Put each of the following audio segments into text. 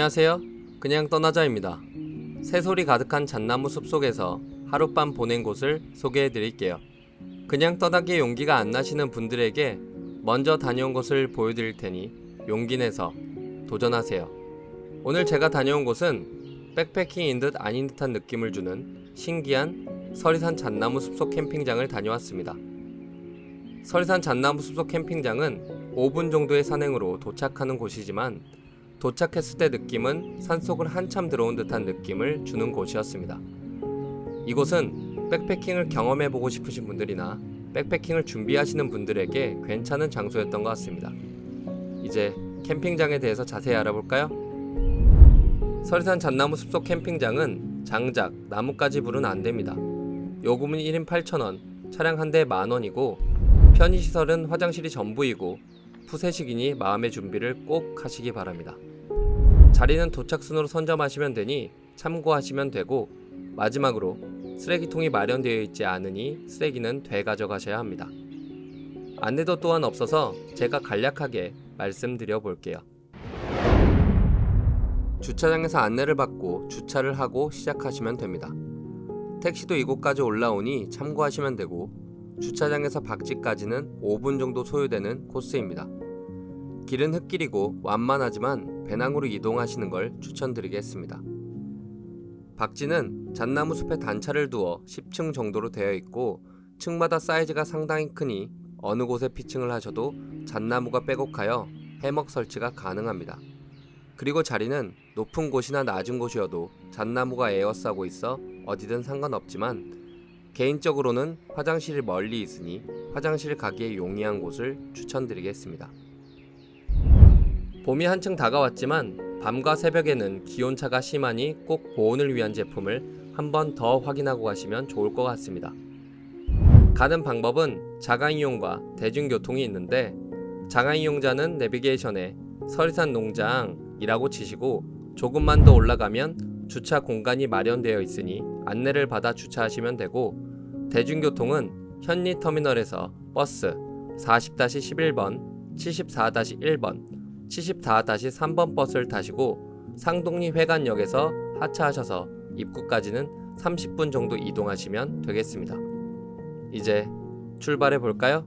안녕하세요. 그냥 떠나자입니다. 새소리 가득한 잣나무 숲속에서 하룻밤 보낸 곳을 소개해 드릴게요. 그냥 떠나기에 용기가 안 나시는 분들에게 먼저 다녀온 곳을 보여드릴 테니 용기 내서 도전하세요. 오늘 제가 다녀온 곳은 백패킹인 듯 아닌 듯한 느낌을 주는 신기한 서리산 잣나무 숲속 캠핑장을 다녀왔습니다. 서리산 잣나무 숲속 캠핑장은 5분 정도의 산행으로 도착하는 곳이지만 도착했을 때 느낌은 산속을 한참 들어온 듯한 느낌을 주는 곳이었습니다. 이곳은 백패킹을 경험해보고 싶으신 분들이나 백패킹을 준비하시는 분들에게 괜찮은 장소였던 것 같습니다. 이제 캠핑장에 대해서 자세히 알아볼까요? 서리산 잣나무 숲속 캠핑장은 장작, 나무까지 불은 안 됩니다. 요금은 1인 8,000원, 차량 한 대에 만원이고 편의시설은 화장실이 전부이고 푸세식이니 마음의 준비를 꼭 하시기 바랍니다. 자리는 도착순으로 선점하시면 되니 참고하시면 되고 마지막으로 쓰레기통이 마련되어 있지 않으니 쓰레기는 되가져가셔야 합니다. 안내도 또한 없어서 제가 간략하게 말씀드려 볼게요. 주차장에서 안내를 받고 주차를 하고 시작하시면 됩니다. 택시도 이곳까지 올라오니 참고하시면 되고 주차장에서 박지까지는 5분 정도 소요되는 코스입니다. 길은 흙길이고 완만하지만 배낭으로 이동하시는 걸 추천드리겠습니다. 박지는 잣나무 숲에 단차를 두어 10층 정도로 되어 있고 층마다 사이즈가 상당히 크니 어느 곳에 피칭을 하셔도 잣나무가 빼곡하여 해먹 설치가 가능합니다. 그리고 자리는 높은 곳이나 낮은 곳이어도 잣나무가 에어싸고 있어 어디든 상관없지만 개인적으로는 화장실이 멀리 있으니 화장실 가기에 용이한 곳을 추천드리겠습니다. 봄이 한층 다가왔지만 밤과 새벽에는 기온차가 심하니 꼭 보온을 위한 제품을 한 번 더 확인하고 가시면 좋을 것 같습니다. 가는 방법은 자가 이용과 대중교통이 있는데 자가 이용자는 내비게이션에 서리산 농장이라고 치시고 조금만 더 올라가면 주차 공간이 마련되어 있으니 안내를 받아 주차하시면 되고 대중교통은 현리터미널에서 버스 40-11번, 74-1번, 74-3번 버스를 타시고 상동리 회관역에서 하차하셔서 입구까지는 30분 정도 이동하시면 되겠습니다. 이제 출발해 볼까요?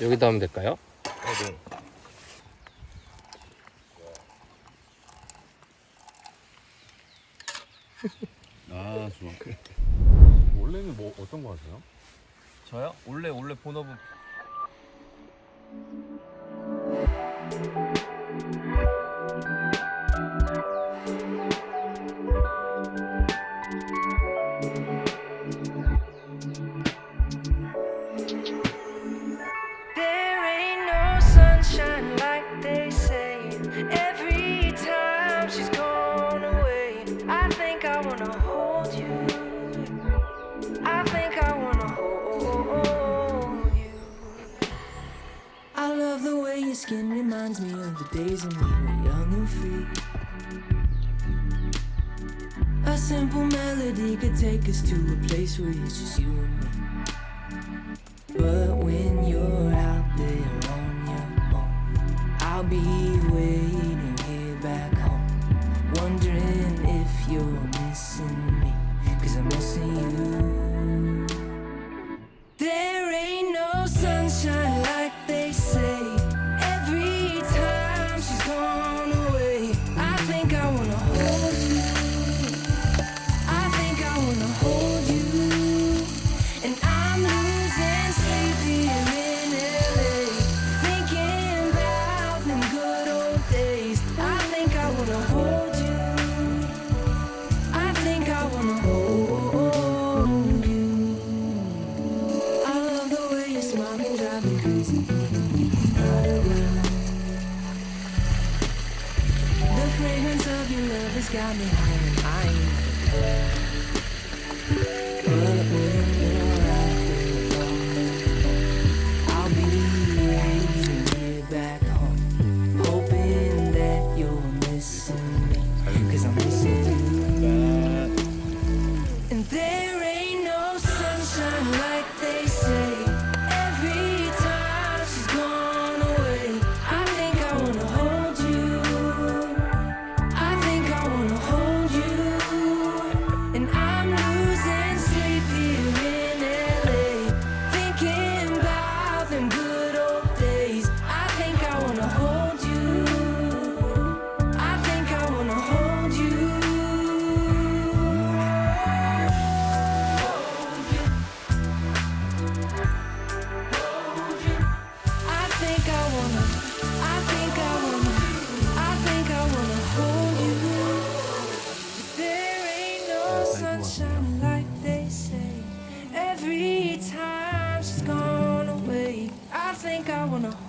여기다 하면 될까요? 네, 아 좋아 원래는 뭐 어떤 거 하세요? 저요? 원래 원래 본업은 skin reminds me of the days when we were young and free. A simple melody could take us to a place where it's just you and me. But when you're out there on your own, I'll be your love has got me high and high.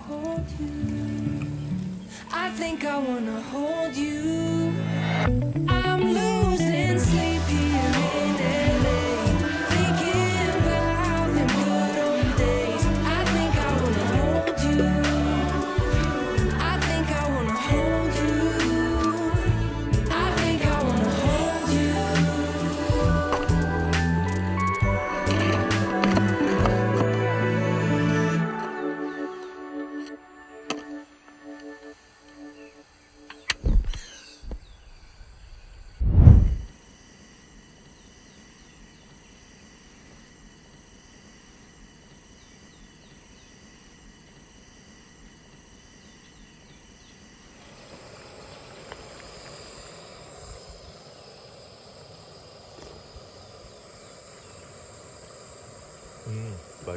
hold you. I think I wanna hold you. I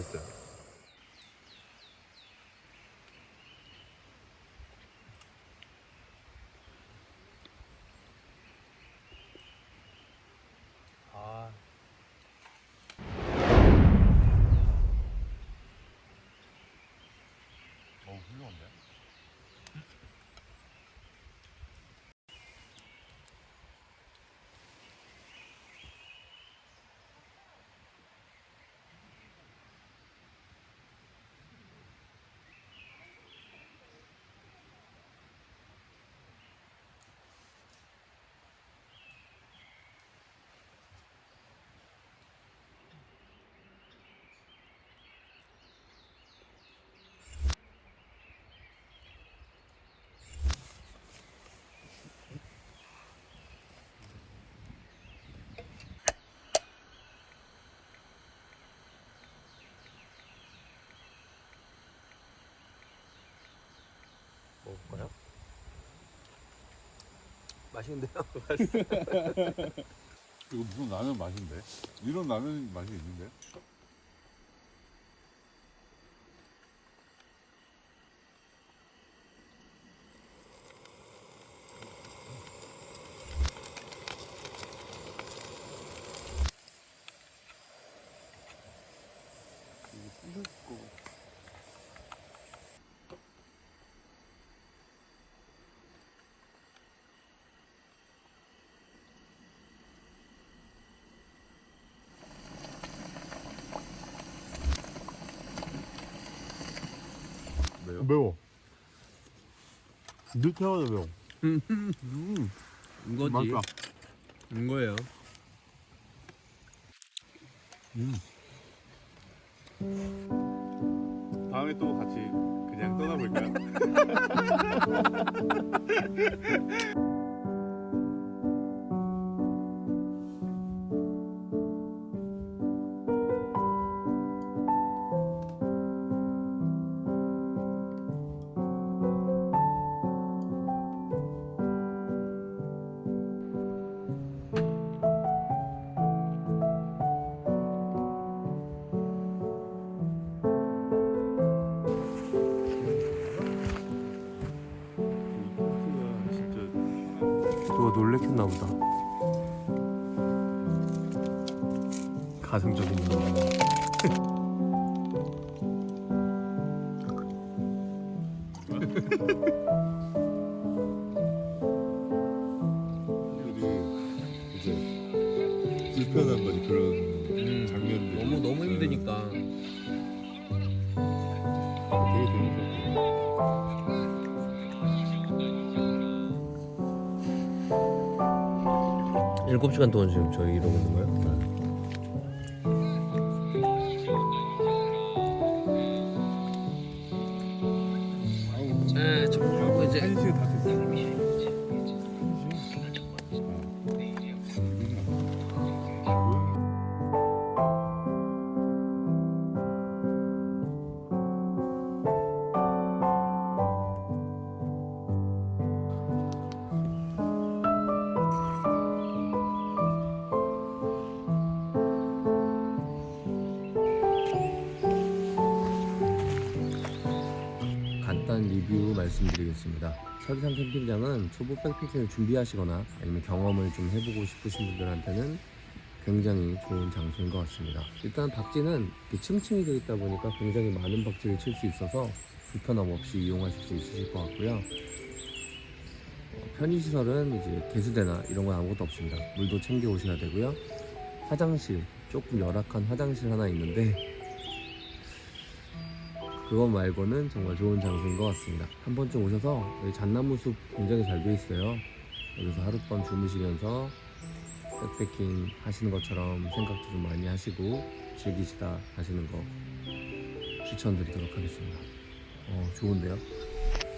있어요. 아. 어, 훌륭한데? 맛있는데요? 이거 무슨 라면 맛인데? 이런 라면 맛이 있는데? 매워? 느끼하다 매워. 이거지. 맛있다. 이거예요. 다음에 또 같이 그냥 떠나볼까요? 가성적인 거. 이제 불편한 거지 그런 장면들 너무 너무 힘드니까. 되게 재밌었어 일곱 시간 동안 지금 저희 이러고 있는 거예요? 말씀드리겠습니다. 설산 캠핑장은 초보 백패킹을 준비하시거나 아니면 경험을 좀 해보고 싶으신 분들한테는 굉장히 좋은 장소인 것 같습니다. 일단 박지는 층층이 되어 있다 보니까 굉장히 많은 박지를 칠 수 있어서 불편함 없이 이용하실 수 있으실 것 같고요. 어, 편의시설은 이제 개수대나 이런 건 아무것도 없습니다. 물도 챙겨 오셔야 되고요. 화장실, 조금 열악한 화장실 하나 있는데 그것 말고는 정말 좋은 장소인 것 같습니다. 한 번쯤 오셔서 여기 잣나무 숲 굉장히 잘 돼 있어요. 여기서 하룻밤 주무시면서 백패킹 하시는 것처럼 생각도 좀 많이 하시고 즐기시다 하시는 거 추천드리도록 하겠습니다. 어, 좋은데요?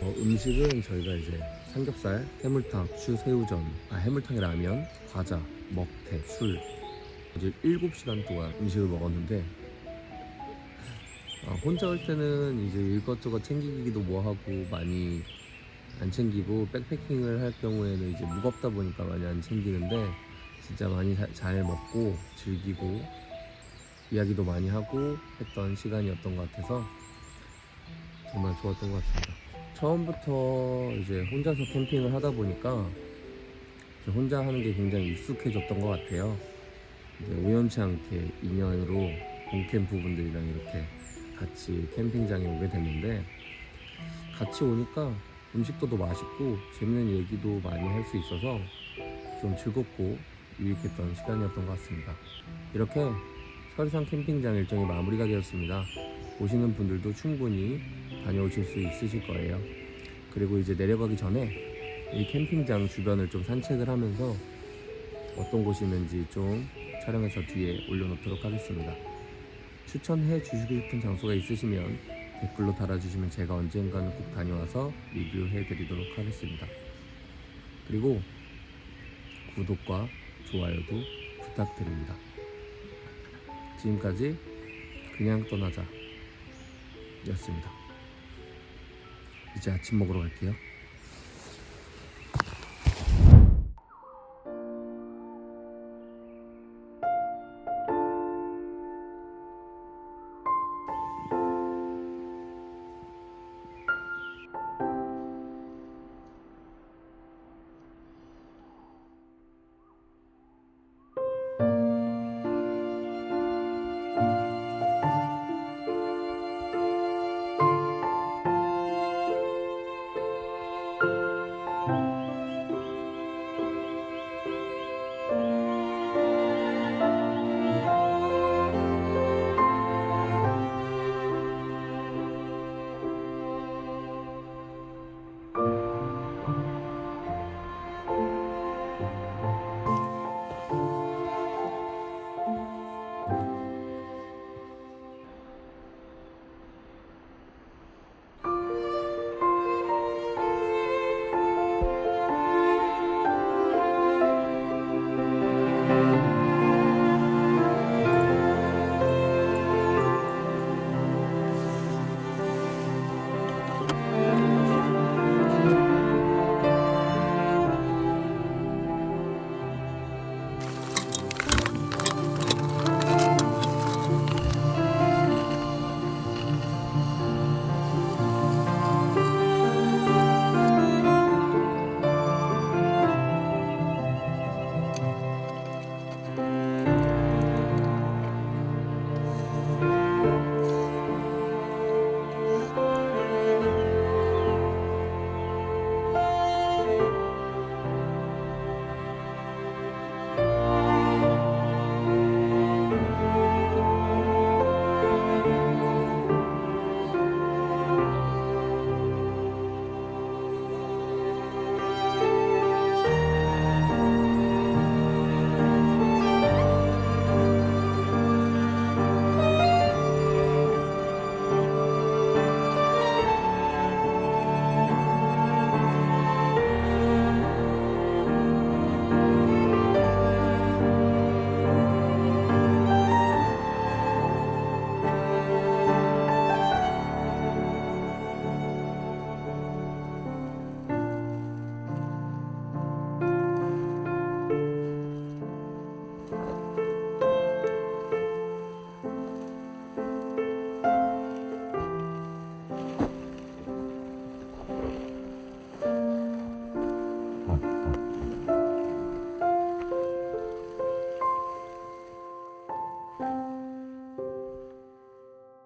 어, 음식은 저희가 이제 삼겹살, 해물탕, 추 새우전, 아, 해물탕에 라면, 과자, 먹태, 술 이제 7시간 동안 음식을 먹었는데 아, 혼자 올 때는 이제 이것저것 챙기기도 뭐하고 많이 안 챙기고 백패킹을 할 경우에는 이제 무겁다 보니까 많이 안 챙기는데 진짜 많이 자- 잘 먹고 즐기고 이야기도 많이 하고 했던 시간이었던 것 같아서 정말 좋았던 것 같습니다. 처음부터 이제 혼자서 캠핑을 하다 보니까 혼자 하는 게 굉장히 익숙해졌던 것 같아요. 이제 우연치 않게 인연으로 공캠프 분들이랑 이렇게 같이 캠핑장에 오게 됐는데 같이 오니까 음식도 더 맛있고 재밌는 얘기도 많이 할 수 있어서 좀 즐겁고 유익했던 시간이었던 것 같습니다. 이렇게 설상 캠핑장 일정이 마무리가 되었습니다. 오시는 분들도 충분히 다녀오실 수 있으실 거예요. 그리고 이제 내려가기 전에 이 캠핑장 주변을 좀 산책을 하면서 어떤 곳이 있는지 좀 촬영해서 뒤에 올려놓도록 하겠습니다. 추천해 주시고 싶은 장소가 있으시면 댓글로 달아주시면 제가 언젠가는 꼭 다녀와서 리뷰해 드리도록 하겠습니다. 그리고 구독과 좋아요도 부탁드립니다. 지금까지 그냥 떠나자 였습니다. 이제 아침 먹으러 갈게요.